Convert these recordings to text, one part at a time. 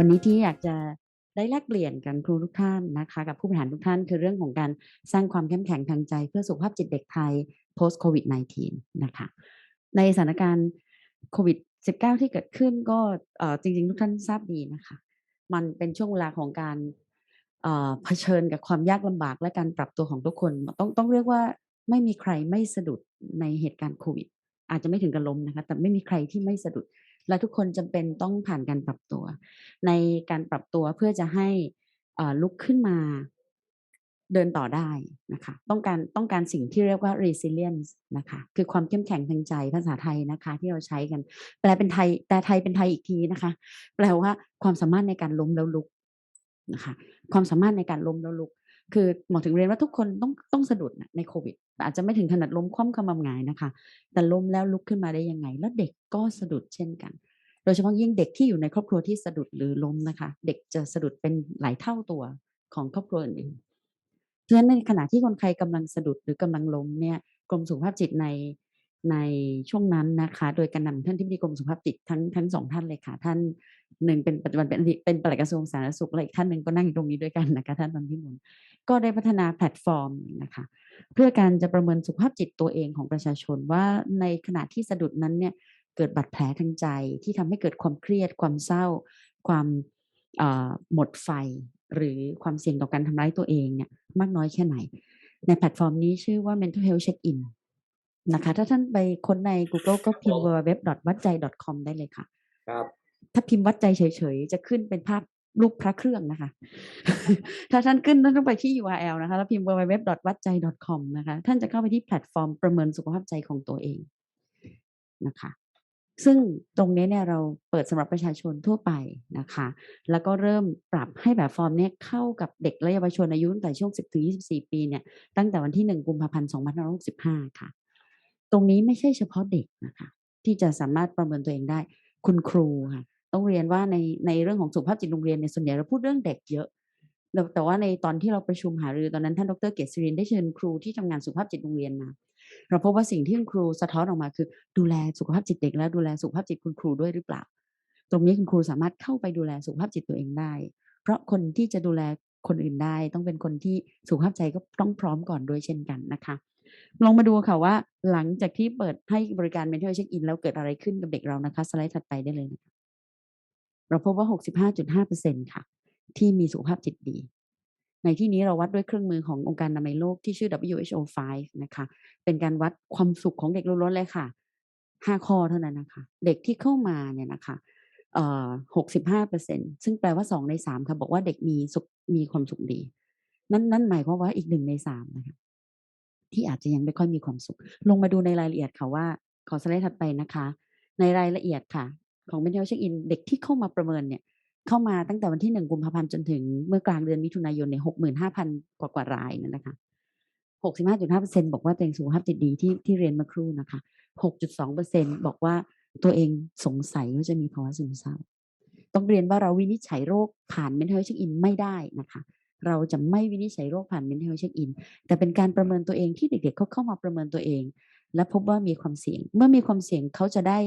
วันนี้ที่อยากจะได้แลกเปลี่ยนกันครูทุกท่านนะคะ กับผู้บริหารทุกท่านคือเรื่องของการสร้างความเข้มแข็งทางใจเพื่อสุขภาพจิตเด็กไทย post covid 19นะคะ ในสถานการณ์โควิด 19 ที่เกิดขึ้นก็จริง ๆ ทุกท่านทราบดีนะคะ มันเป็นช่วงเวลาของการเผชิญกับความยากลำบากและการปรับตัวของทุกคน ต้องต้องเรียกว่าไม่มีใครไม่สะดุดในเหตุการณ์โควิด อาจจะไม่ถึงกับล้มนะคะ แต่ไม่มีใครที่ไม่สะดุด และทุกคนจำเป็นต้องผ่านการปรับตัว ในการปรับตัวเพื่อจะให้ลุกขึ้นมาเดินต่อได้นะคะ ต้องการต้องการสิ่งที่เรียกว่า resilience นะคะ คือความเข้มแข็งทางใจภาษาไทยนะคะ ที่เราใช้กัน แปลเป็นไทยแต่ไทยเป็นไทยอีกทีนะคะ แปลว่าความสามารถในการล้มแล้วลุกนะคะ ความสามารถในการล้มแล้วลุก คือหมอถึงเรียนว่าทุกคนต้องต้องสะดุดนะในโควิด อาจจะไม่ถึงขนาดล้มคว่ำขมำงายนะคะ แต่ล้มแล้วลุกขึ้นมาได้ยังไง แล้วเด็กก็สะดุดเช่นกัน โดยเฉพาะยิ่งเด็กที่อยู่ในครอบครัวที่สะดุดหรือล้มนะคะ เด็กจะสะดุดเป็นหลายเท่าตัวของครอบครัวอื่นๆเพราะฉะนั้นในขณะที่คนไข้กำลังสะดุดหรือกำลังล้มเนี่ยกรมสุขภาพจิตในในช่วงนั้นนะคะ โดยการนำท่านที่ปรึกรมสุขภาพจิตทั้งทั้งสองท่านเลยค่ะ ท่าน หนึ่งเป็นปัจจุบันเป็นอดีตเป็นปลัดกระทรวงสาธารณสุขและอีกท่านหนึ่งก็นั่งอยู่ตรงนี้ด้วยกันนะคะท่านวันพิมลก็ได้พัฒนาแพลตฟอร์มนะคะเพื่อการจะประเมินสุขภาพจิตตัวเองของประชาชนว่าในขณะที่สะดุดนั้นเนี่ยเกิดบาดแผลทางใจที่ทำให้เกิดความเครียด ความเศร้า ความเอ่อหมดไฟ หรือความเสี่ยงต่อการทำร้ายตัวเองเนี่ยมากน้อยแค่ไหน ในแพลตฟอร์มนี้ชื่อว่า mental health check in นะคะ ถ้าท่านไปค้นใน Google ก็พิมพ์ www.waddjai.com ได้เลยค่ะ ครับ ถ้าพิมพ์วัดใจเฉยๆ จะขึ้นเป็นภาพรูปพระเครื่องนะคะ ถ้าท่านขึ้นท่านต้องไปที่ URL นะคะ แล้วพิมพ์ www.waddjai.com นะคะ ท่านจะเข้าไปที่แพลตฟอร์มประเมินสุขภาพใจของตัวเองนะคะ ซึ่งตรงนี้เนี่ยเราเปิดสำหรับประชาชนทั่วไปนะคะ แล้วก็เริ่มปรับให้แบบฟอร์มเนี้ยเข้ากับเด็กและเยาวชนอายุตั้งแต่ช่วง 10ถึง24 ปีเนี่ย ตั้งแต่วันที่ 1 กุมภาพันธ์ 2565 ค่ะ ตรงนี้ไม่ใช่เฉพาะเด็กนะคะ ที่จะสามารถประเมินตัวเองได้ คุณครูค่ะ ต้องเรียนว่าในในเรื่องของสุขภาพจิตโรงเรียนเนี่ยส่วนใหญ่เราพูดเรื่องเด็กเยอะแต่ว่าในตอนที่เราประชุมหารือตอนนั้นท่านดรเกษรินได้เชิญครูที่ทำงานสุขภาพจิตโรงเรียนมาเราพบว่าสิ่งที่คุณครูสะท้อนออกมาคือ ดูแลสุขภาพจิตเด็กและดูแลสุขภาพจิตคุณครูด้วยหรือเปล่า ตรงนี้คุณครูสามารถเข้าไปดูแลสุขภาพจิตตัวเองได้ เพราะคนที่จะดูแลคนอื่นได้ ต้องเป็นคนที่สุขภาพใจก็ต้องพร้อมก่อนด้วยเช่นกันนะคะ ลองมาดูค่ะว่าหลังจากที่เปิดให้บริการ mental check in แล้วเกิดอะไรขึ้นกับเด็กเรานะคะ สไลด์ถัดไปได้เลยนะคะ เราพบว่า 65.5%ค่ะ ที่มีสุขภาพจิตดี ในที่นี้เราวัดด้วยเครื่องมือขององค์การอนามัยโลกที่ชื่อ WHO 5นะคะ เป็นการวัดความสุขของเด็กล้วนๆเลยค่ะ 5 ข้อเท่านั้นนะคะ เด็กที่เข้ามาเนี่ยนะคะเอ่อ65%ซึ่งแปลว่า2ใน3ค่ะ บอกว่าเด็กมีสุขมีความสุขดี นั่นนั่นหมายความว่าอีก1ใน3นะคะที่อาจจะยังไม่ค่อยมีความสุข ลงมาดูในรายละเอียดค่ะว่า ขอสไลด์ถัดไปนะคะ ในรายละเอียดค่ะ ของ mental check in เด็กที่เข้ามาประเมินเนี่ยเข้ามาตั้งแต่วันที่1กุมภาพันธ์จนถึงเมื่อกลางเดือนมิถุนายนเนี่ย65,000กว่ากว่ารายนั่นนะคะ65.5%บอกว่าตัวเองสุขภาพจิตดีที่ที่เรียนเมื่อครู่นะคะ6.2%บอกว่าตัวเองสงสัยว่าจะมีภาวะซึมเศร้า ต้องเรียนว่าเราวินิจฉัยโรคผ่าน mental check in ไม่ได้นะคะ เราจะไม่วินิจฉัยโรคผ่าน mental check in แต่เป็นการประเมินตัวเองที่เด็กๆเขาเข้ามาประเมินตัวเอง และพบว่ามีความเสี่ยง เมื่อมีความเสี่ยงเขาจะได้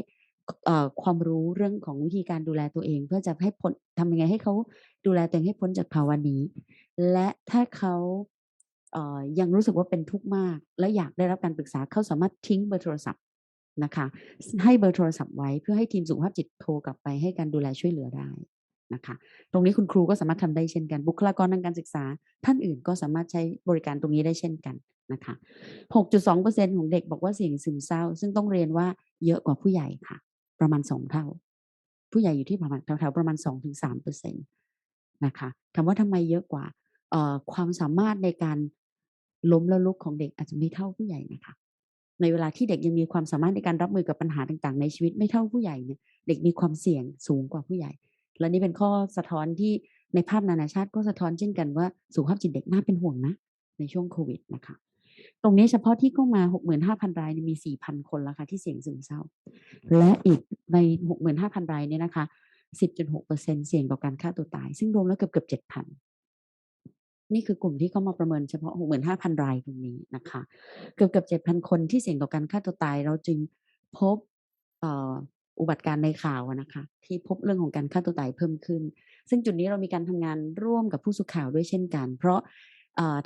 ความรู้เรื่องของวิธีการดูแลตัวเอง เพื่อจะให้พ้นทำยังไงให้เขาดูแลตัวเองให้พ้นจากภาวะนี้ และถ้าเขาเยังรู้สึกว่าเป็นทุกข์มาก และอยากได้รับการปรึกษาเขาสามารถทิ้งเบอร์โทรศัพท์นะคะ ให้เบอร์โทรศัพท์ไว้เพื่อให้ทีมสุขภาพจิตโทรกลับไปให้การดูแลช่วยเหลือได้นะคะ ตรงนี้คุณครูก็สามารถทำได้เช่นกันบุคลากรทางการศึกษา ท่านอื่นก็สามารถใช้บริการตรงนี้ได้เช่นกันนะคะ 6.2%ของเด็กบอกว่าเสี่ยงซึมเศร้า ซึ่งต้องเรียนว่าเยอะกว่าผู้ใหญ่ค่ะ ประมาณ2เท่า ผู้ใหญ่อยู่ที่ประมาณแถวๆประมาณ2-3%นตนะคะถามว่าทำไมเยอะกว่าเออความสามารถในการล้มแล้วลุกของเด็กอาจจะไม่เท่าผู้ใหญ่นะคะ ในเวลาที่เด็กยังมีความสามารถในการรับมือกับปัญหาต่างๆ ในชีวิตไม่เท่าผู้ใหญ่เนี่ยเด็กมีความเสี่ยงสูงกว่าผู้ใหญ่ และนี่เป็นข้อสะท้อนที่ในภาพนานาชาติก็สะท้อนเช่นกันว่าสุขภาพจิตเด็กน่าเป็นห่วงนะ ในช่วงโควิดนะคะ ตรงนี้เฉพาะที่เข้ามา 65,000 รายมี 4,000 คนแล้วค่ะที่เสี่ยงซึมเศร้า และอีกใน 65,000 รายเนี่ยนะคะ 10.6%เสี่ยงต่อการฆ่าตัวตาย ซึ่งรวมแล้วเกือบเกือบ7,000 นี่คือกลุ่มที่เข้ามาประเมินเฉพาะ 65,000 รายตรงนี้นะคะ เกือบเกือบ7,000 คนที่เสี่ยงต่อการฆ่าตัวตาย เราจึงพบอุบัติการณ์ในข่าวนะคะที่พบเรื่องของการฆ่าตัวตายเพิ่มขึ้น ซึ่งจุดนี้เรามีการทำงานร่วมกับผู้สื่อข่าวด้วยเช่นกัน เพราะ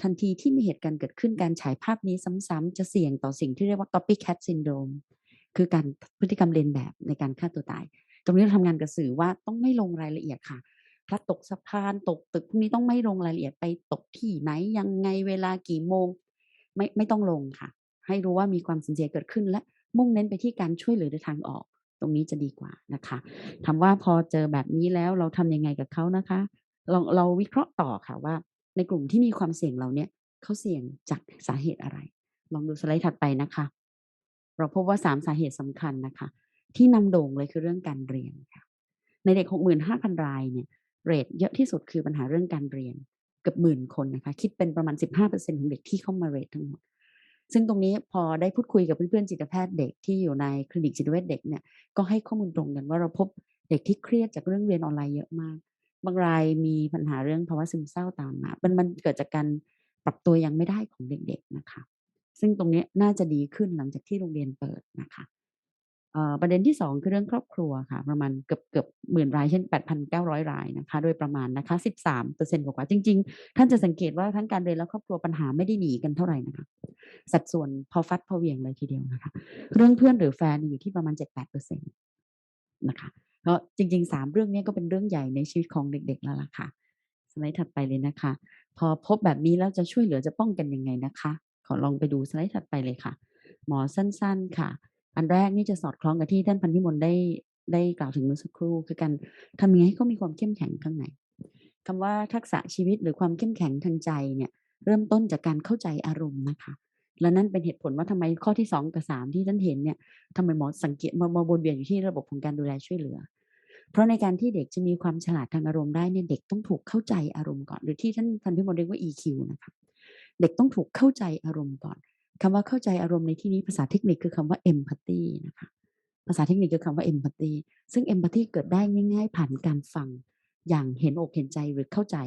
ทันทีที่มีเหตุการณ์เกิดขึ้นการฉายภาพนี้ซ้ำๆจะเสี่ยงต่อสิ่งที่เรียกว่า copycat syndrome คือการพฤติกรรมเลียนแบบในการฆ่าตัวตาย ตรงนี้เราทำงานกับสื่อว่าต้องไม่ลงรายละเอียดค่ะพลัดตกสะพานตกตึกพวกนี้ต้องไม่ลงรายละเอียดไปตกที่ไหนยังไงเวลากี่โมง ไม่ไม่ต้องลงค่ะ ให้รู้ว่ามีความสูญเสียเกิดขึ้นและมุ่งเน้นไปที่การช่วยเหลือในทางออก ตรงนี้จะดีกว่านะคะถามว่าพอเจอแบบนี้แล้วเราทำยังไงกับเขานะคะลองเราวิเคราะห์ต่อค่ะว่า ในกลุ่มที่มีความเสี่ยงเราเนี่ยเขาเสี่ยงจากสาเหตุอะไร ลองดูสไลด์ถัดไปนะคะ เราพบว่าสามสาเหตุสำคัญนะคะ ที่นำโด่งเลยคือเรื่องการเรียนค่ะ ในเด็ก65,000รายเนี่ยเรทเยอะที่สุดคือปัญหาเรื่องการเรียนเกือบหมื่นคนนะคะ คิดเป็นประมาณ 15%ของเด็กที่เข้ามาเรททั้งหมด ซึ่งตรงนี้พอได้พูดคุยกับเพื่อนๆจิตแพทย์เด็กที่อยู่ในคลินิกจิตเวชเด็กเนี่ยก็ให้ข้อมูลตรงกันว่าเราพบเด็กที่เครียดจากเรื่องเรียนออนไลน์เยอะมาก บางรายมีปัญหาเรื่องภาวะซึมเศร้าตามมามันมันเกิดจากการปรับตัวยังไม่ได้ของเด็กๆนะคะ ซึ่งตรงนี้น่าจะดีขึ้นหลังจากที่โรงเรียนเปิดนะคะประเด็นที่2คือเรื่องครอบครัวค่ะ ประมาณเกือบเกือบหมื่นรายเช่น 8,900 รายนะคะ โดยประมาณนะคะ 13เปอร์เซ็นต์กว่าจริง ๆ ท่านจะสังเกตว่าทั้งการเรียนและครอบครัวปัญหาไม่ได้หนีกันเท่าไหร่นะคะ สัดส่วนพอฟัดพอเวียงเลยทีเดียวนะคะ เรื่องเพื่อนหรือแฟนอยู่ที่ประมาณ 7-8เปอร์เซ็นต์นะคะ ก็จริงๆ 3 เรื่องนี้ก็เป็นเรื่องใหญ่ในชีวิตของเด็ก ๆ แล้วล่ะค่ะ สไลด์ถัดไปเลยนะคะ พอพบแบบนี้แล้วจะช่วยเหลือจะป้องกันยังไงนะคะ ขอลองไปดูสไลด์ถัดไปเลยค่ะ หมอสั้นๆค่ะ อันแรกนี่จะสอดคล้องกับที่ท่านพันธิมลได้ได้กล่าวถึงเมื่อสักครู่ คือการทำยังไงให้เขามีความเข้มแข็งข้างในคำว่าทักษะชีวิตหรือความเข้มแข็งทางใจเนี่ยเริ่มต้นจากการเข้าใจอารมณ์นะคะ และนั่นเป็นเหตุผลว่าทำไมข้อที่ 2 กับ 3 ที่ท่านเห็นเนี่ยทำไมหมอสังเกตมามาวนเวียนอยู่ที่ระบบของการดูแลช่วยเหลือ เพราะในการที่เด็กจะมีความฉลาดทางอารมณ์ได้เนี่ยเด็กต้องถูกเข้าใจอารมณ์ก่อน หรือที่ท่านพันธิมลเรียกว่า EQ นะคะเด็กต้องถูกเข้าใจอารมณ์ก่อนคำว่าเข้าใจอารมณ์ในที่นี้ภาษาเทคนิคคือคำว่า empathy นะคะภาษาเทคนิคคือคำว่า empathy ซึ่ง empathy เกิดได้ง่ายๆ ผ่านการฟัง อย่างเห็นอกเห็นใจหรือเข้าใจ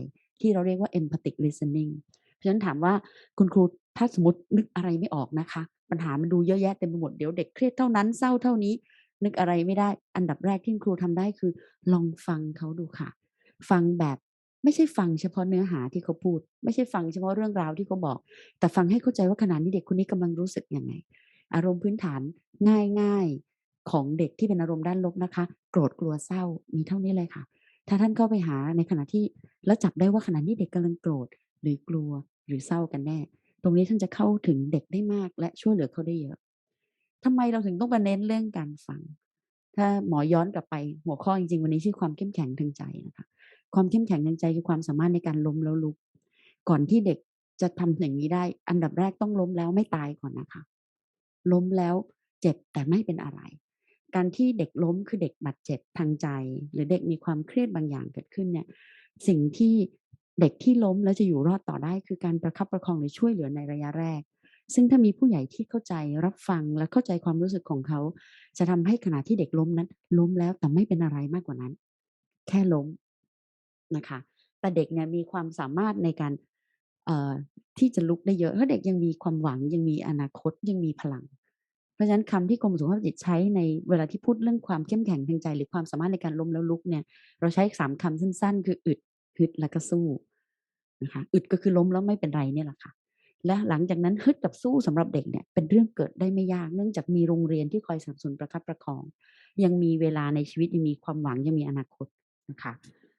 ที่เราเรียกว่า empathic listening เพราะฉะนั้นถามว่าคุณครู ถ้าสมมตินึกอะไรไม่ออกนะคะ ปัญหามันดูเยอะแยะเต็มไปหมดเดี๋ยวเด็กเครียดเท่านั้นเศร้าเท่านี้ นึกอะไรไม่ได้ อันดับแรกที่ครูทำได้คือ ลองฟังเขาดูค่ะ ฟังแบบไม่ใช่ฟังเฉพาะเนื้อหาที่เขาพูด ไม่ใช่ฟังเฉพาะเรื่องราวที่เขาบอก แต่ฟังให้เข้าใจว่าขณะนี้เด็กคนนี้กำลังรู้สึกยังไง อารมณ์พื้นฐานง่ายๆของเด็กที่เป็นอารมณ์ด้านลบนะคะ โกรธกลัวเศร้ามีเท่านี้เลยค่ะ ถ้าท่านเข้าไปหาในขณะที่แล้วจับได้ว่าขณะนี้เด็กกำลังโกรธหรือกลัวหรือเศร้ากันแน่ ตรงนี้ท่านจะเข้าถึงเด็กได้มาก และช่วยเหลือเขาได้เยอะทำไมเราถึงต้องมาเน้นเรื่องการฟัง ถ้าหมอย้อนกลับไปหัวข้อจริงๆ วันนี้ชื่อความเข้มแข็งทางใจนะคะ ความเข้มแข็งทางใจคือความสามารถในการล้มแล้วลุก ก่อนที่เด็กจะทำอย่างนี้ได้ อันดับแรกต้องล้มแล้วไม่ตายก่อนนะคะ ล้มแล้วเจ็บแต่ไม่เป็นอะไร การที่เด็กล้มคือเด็กบาดเจ็บทางใจ หรือเด็กมีความเครียดบางอย่างเกิดขึ้นเนี่ย สิ่งที่ เด็กที่ล้มแล้วจะอยู่รอดต่อได้คือการประคับประคองหรือช่วยเหลือในระยะแรก ซึ่งถ้ามีผู้ใหญ่ที่เข้าใจรับฟังและเข้าใจความรู้สึกของเขา จะทำให้ขณะที่เด็กล้มนั้น ล้มแล้วแต่ไม่เป็นอะไรมากกว่านั้น แค่ล้มนะคะ แต่เด็กเนี่ยมีความสามารถในการเอที่จะลุกได้เยอะถ้าะเด็กยังมีความหวังยังมีอนาคตยังมีพลัง เพราะฉะนั้นคำที่กรมสุขภาพจิตใช้ในเวลาที่พูดเรื่องความเข้มแข็งทางใจ หรือความสามารถในการล้มแล้วลุกเนี่ย เราใช้สามคำสั้น ๆ คืออึดฮึดและก็สู้ นะคะอึดก็คือล้มแล้วไม่เป็นไรเนี่ยแหละค่ะ และหลังจากนั้นฮึดกับสู้สำหรับเด็กเนี่ยเป็นเรื่องเกิดได้ไม่ยากเนื่องจากมีโรงเรียนที่คอยสนับสนุนประคับประคอง ยังมีเวลาในชีวิตยังมีความหวังยังมีอนาคตนะคะ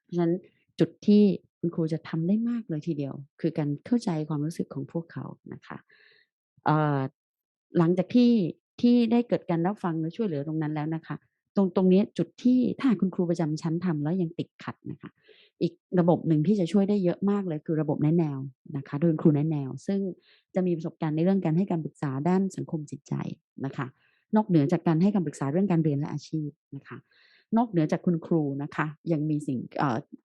เพราะฉะนั้นจุดที่คุณครูจะทำได้มากเลยทีเดียว คือการเข้าใจความรู้สึกของพวกเขานะคะเอ่อหลังจากที่ที่ได้เกิดการรับฟังและช่วยเหลือตรงนั้นแล้วนะคะ ตรงตรงนี้จุดที่ถ้าคุณครูประจำชั้นทำแล้วยังติดขัดนะคะ อีกระบบหนึ่งที่จะช่วยได้เยอะมากเลยคือระบบแนะแนวนะคะ โดยครูแนะแนว ซึ่งจะมีประสบการณ์ในเรื่องการให้การปรึกษาด้านสังคมจิตใจนะคะ นอกเหนือจากการให้คำปรึกษาเรื่องการเรียนและอาชีพนะคะ นอกเหนือจากคุณครูนะคะ ยังมีสิ่ง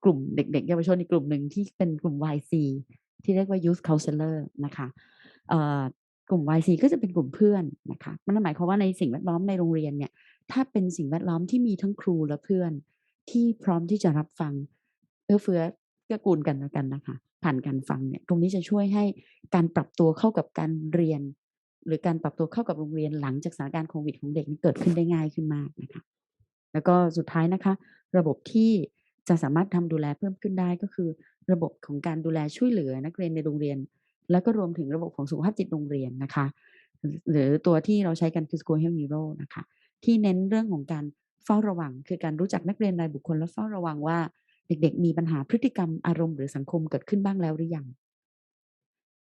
กลุ่มเด็กๆเยาวชนอีกกลุ่มหนึ่งที่เป็นกลุ่ม YC ที่เรียกว่า Youth Counselor นะคะกลุ่ม YC ก็จะเป็นกลุ่มเพื่อนนะคะมันหมายความว่าในสิ่งแวดล้อมในโรงเรียนเนี่ย ถ้าเป็นสิ่งแวดล้อมที่มีทั้งครูและเพื่อนที่พร้อมที่จะรับฟัง เอื้อเฟื้อเกื้อกูลกันแล้วกันนะคะ ผ่านการฟังเนี่ย ตรงนี้จะช่วยให้การปรับตัวเข้ากับการเรียน หรือการปรับตัวเข้ากับโรงเรียนหลังจากสถานการณ์โควิดของเด็กเกิดขึ้นได้ง่ายขึ้นมากนะคะ แล้วก็สุดท้ายนะคะ ระบบที่จะสามารถทำดูแลเพิ่มขึ้นได้ก็คือ ระบบของการดูแลช่วยเหลือนักเรียนในโรงเรียน แล้วก็รวมถึงระบบของสุขภาพจิตโรงเรียนนะคะ หรือตัวที่เราใช้กันคือ School Health Hero นะคะ ที่เน้นเรื่องของการเฝ้าระวัง คือการรู้จักนักเรียนรายบุคคลและเฝ้าระวังว่า เด็กๆ มีปัญหาพฤติกรรมอารมณ์หรือสังคมเกิดขึ้นบ้างแล้วหรือยัง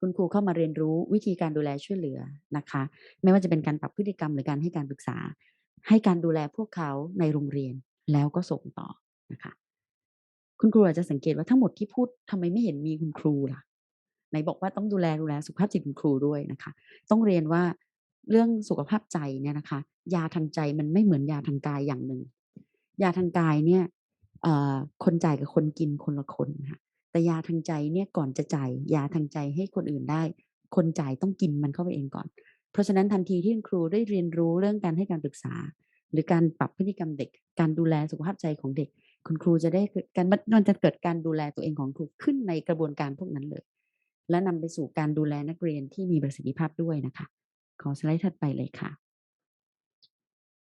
คุณครูเข้ามาเรียนรู้วิธีการดูแลช่วยเหลือนะคะ ไม่ว่าจะเป็นการปรับพฤติกรรมหรือการให้การปรึกษา ให้การดูแลพวกเขาในโรงเรียนแล้วก็ส่งต่อนะคะ คุณครูอาจจะสังเกตว่าทั้งหมดที่พูดทำไมไม่เห็นมีคุณครูล่ะไหนบอกว่าต้องดูแลดูแลสุขภาพจิตคุณครูด้วยนะคะ ต้องเรียนว่าเรื่องสุขภาพใจเนี่ยนะคะ ยาทางใจมันไม่เหมือนยาทางกายอย่างหนึ่งยาทางกายเนี่ย คนจ่ายกับคนกินคนละคนค่ะแต่ยาทางใจเนี่ยก่อนจะจ่ายยาทางใจให้คนอื่นได้ คนจ่ายต้องกินมันเข้าไปเองก่อน เพราะฉะนั้นทันทีที่คุณครูได้เรียนรู้เรื่องการให้การปรึกษา หรือการปรับพฤติกรรมเด็ก การดูแลสุขภาพใจของเด็ก คุณครูจะได้การมันจะเกิดการดูแลตัวเองของครูขึ้นในกระบวนการพวกนั้นเลย และนำไปสู่การดูแลนักเรียนที่มีประสิทธิภาพด้วยนะคะ ขอสไลด์ถัดไปเลยค่ะ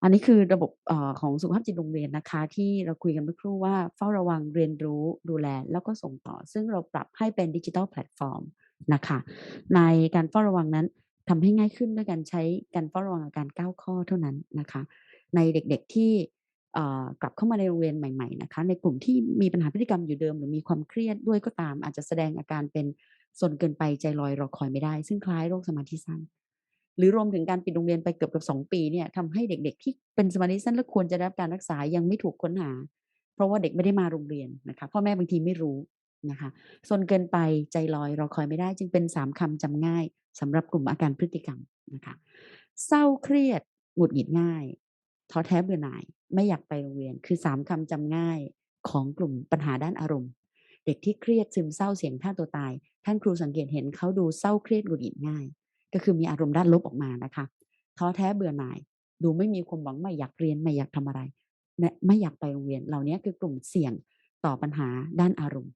อันนี้คือระบบอของสุขภาพจิตโรงเรียนนะคะ ที่เราคุยกันเมื่อครู่ว่าเฝ้าระวังเรียนรู้ดูแล แล้วก็ส่งต่อ ซึ่งเราปรับให้เป็นดิจิทัลแพลตฟอร์มนะคะ ในการเฝ้าระวังนั้นทำให้ง่ายขึ้นด้วยการใช้การเฝ้าระวังอาการ 9 ข้อเท่านั้นนะคะ ในเด็กๆที่กลับเข้ามาในโรงเรียนใหม่ๆนะคะ ในกลุ่มที่มีปัญหาพฤติกรรมอยู่เดิม หรือมีความเครียดด้วยก็ตาม อาจจะแสดงอาการเป็นสนเกินไปใจลอยรอคอยไม่ได้ ซึ่งคล้ายโรคสมาธิสั้น หรือรวมถึงการปิดโรงเรียนไปเกือบกับสองปีเนี่ยทำให้เด็กๆ ที่เป็นสมาธิสั้นและควรจะได้รับการรักษายังไม่ถูกค้นหา เพราะว่าเด็กไม่ได้มาโรงเรียนนะคะพ่อแม่บางทีไม่รู้นะคะส่วนเกินไปใจลอยรอคอยไม่ได้จึงเป็นสามคำจำง่ายสำหรับกลุ่มอาการพฤติกรรมนะคะเศร้าเครียดหงุดหงิดง่ายท้อแท้เบื่อหน่ายไม่อยากไปโรงเรียนคือสามคำจำง่ายของกลุ่มปัญหาด้านอารมณ์ เด็กที่เครียดซึมเศร้าเสียงฆ่าตัวตาย ท่านครูสังเกตเห็นเขาดูเศร้าเครียดหงุดหงิดง่าย ก็คือมีอารมณ์ด้านลบออกมานะคะท้อแท้เบื่อหน่าย ดูไม่มีความหวังไม่อยากเรียนไม่อยากทำอะไรไม่อยากไปโรงเรียนเหล่านี้คือกลุ่มเสี่ยงต่อปัญหาด้านอารมณ์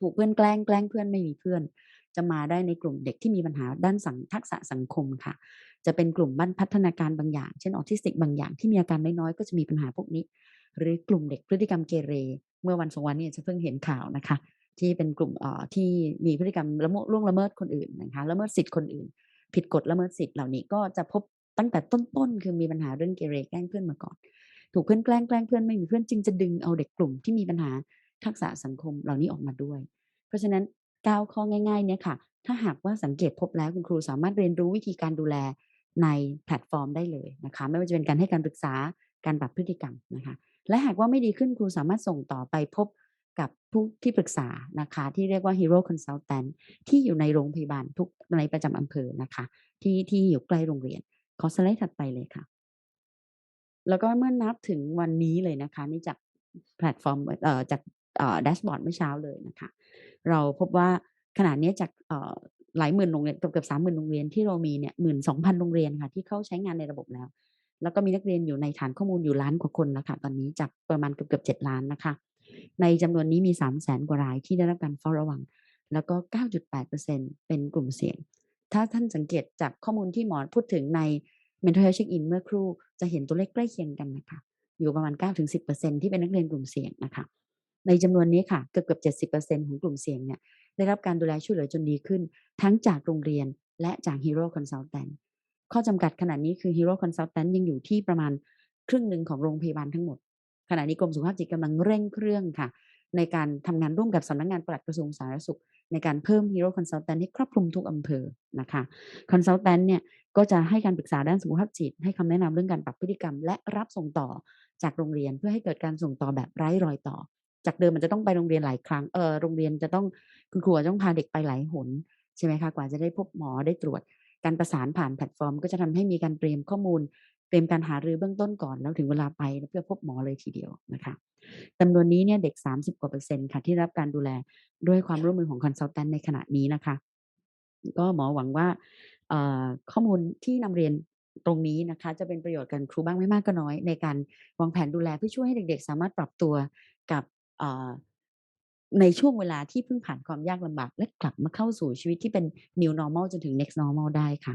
ถูกเพื่อนแกล้งแกล้งเพื่อนไม่มีเพื่อน จะมาได้ในกลุ่มเด็กที่มีปัญหาด้านสังทักษะสังคมค่ะ จะเป็นกลุ่มบ้านพัฒนาการบางอย่าง เช่นออทิสติกบางอย่างที่มีอาการน้อยๆก็จะมีปัญหาพวกนี้ หรือกลุ่มเด็กพฤติกรรมเกเร เมื่อวันสองวันนี้จะเพิ่งเห็นข่าวนะคะ ที่เป็นกลุ่มที่มีพฤติกรรมละเมิดล่วงละเมิดคนอื่นนะคะละเมิดสิทธิ์คนอื่น ผิดกฎละเมิดสิทธิ์เหล่านี้ก็จะพบตั้งแต่ต้นๆคือมีปัญหาเรื่องเกเรแกล้งเพื่อนมาก่อน ถูกเพื่อนแกล้งแกล้งเพื่อนไม่มีเพื่อนจึงจะดึงเอาเด็กกลุ่มที่มีปัญหาทักษะสังคมเหล่านี้ออกมาด้วย เพราะฉะนั้นก้าวข้อง่ายๆเนี่ยค่ะ ถ้าหากว่าสังเกตพบแล้วคุณครูสามารถเรียนรู้วิธีการดูแลในแพลตฟอร์มได้เลยนะคะ ไม่ว่าจะเป็นการให้การปรึกษาการปรับพฤติกรรมนะคะ และหากว่าไม่ดีขึ้นครูสามารถส่งต่อไปพบ กับผู้ที่ปรึกษานะคะที่เรียกว่า Hero Consultant ที่อยู่ในโรงพยาบาลทุกในประจำอำเภอนะคะ ที่ที่อยู่ใกล้โรงเรียน ขอสไลด์ถัดไปเลยค่ะ แล้วก็เมื่อนับถึงวันนี้เลยนะคะ นี่จากแพลตฟอร์มเอ่อจากเอ่อแดชบอร์ดเมื่อเช้าเลยนะคะ เราพบว่าขนาดนี้จากเอ่อหลายหมื่นโรงเรียนเกือบเกือบสามหมื่นโรงเรียนที่เรามีเนี่ยหมื่นสองพันโรงเรียนค่ะ ที่เข้าใช้งานในระบบแล้ว แล้วก็มีนักเรียนอยู่ในฐานข้อมูลอยู่ล้านกว่าคนแล้วค่ะตอนนี้จากประมาณเกือบเกือบเจ็ดล้านนะคะ ในจำนวนนี้มีสามแสนกว่ารายที่ได้รับการเฝ้าระวัง แล้วก็ 9.8%เป็นกลุ่มเสี่ยง ถ้าท่านสังเกตจากข้อมูลที่หมอพูดถึงใน mental health check in เมื่อครู่จะเห็นตัวเลขใกล้เคียงกันนะคะ อยู่ประมาณ 9-10%ที่เป็นนักเรียนกลุ่มเสี่ยงนะคะ ในจำนวนนี้ค่ะเกือบเกือบ70%ของกลุ่มเสี่ยงเนี่ยได้รับการดูแลช่วยเหลือจนดีขึ้น ทั้งจากโรงเรียนและจาก Hero Consultant ข้อจำกัดขนาดนี้คือ Hero Consultant ยังอยู่ที่ประมาณครึ่งหนึ่งของโรงพยาบาลทั้งหมด ขณะนี้กรมสุขภาพจิตกำลังเร่งเครื่องค่ะ ในการทำงานร่วมกับสำนักงงานปลัดกระทรวงสาธารณสุข ในการเพิ่ม Hero Consultant ให้ครอบคลุมทุกอำเภอนะคะ Consultant เนี่ยก็จะให้การปรึกษาด้านสุขภาพจิต ให้คำแนะนำเรื่องการปรับพฤติกรรม และรับส่งต่อจากโรงเรียนเพื่อให้เกิดการส่งต่อแบบไร้รอยต่อ จากเดิมมันจะต้องไปโรงเรียนหลายครั้งเออโรงเรียนจะต้องคุณครูต้องพาเด็กไปหลายหนใช่ไหมคะกว่าจะได้พบหมอได้ตรวจการประสานผ่านแพลตฟอร์ม ก็จะทำให้มีการเตรียมข้อมูล เตรียมการหารือเบื้องต้นก่อนแล้วถึงเวลาไปเพื่อพบหมอเลยทีเดียวนะคะจำนวนนี้เนี่ยเด็ก 30 กว่าเปอร์เซ็นต์ค่ะที่รับการดูแลด้วยความร่วมมือของคอนซัลแทนในขณะนี้นะคะ ก็หมอหวังว่าข้อมูลที่นำเรียนตรงนี้นะคะ จะเป็นประโยชน์กันครูบ้างไม่มากก็น้อย ในการวางแผนดูแลเพื่อช่วยให้เด็ก ๆ สามารถปรับตัวกับในช่วงเวลาที่เพิ่งผ่านความยากลำบาก และกลับมาเข้าสู่ชีวิตที่เป็น new normal จนถึง next normal ได้ค่ะ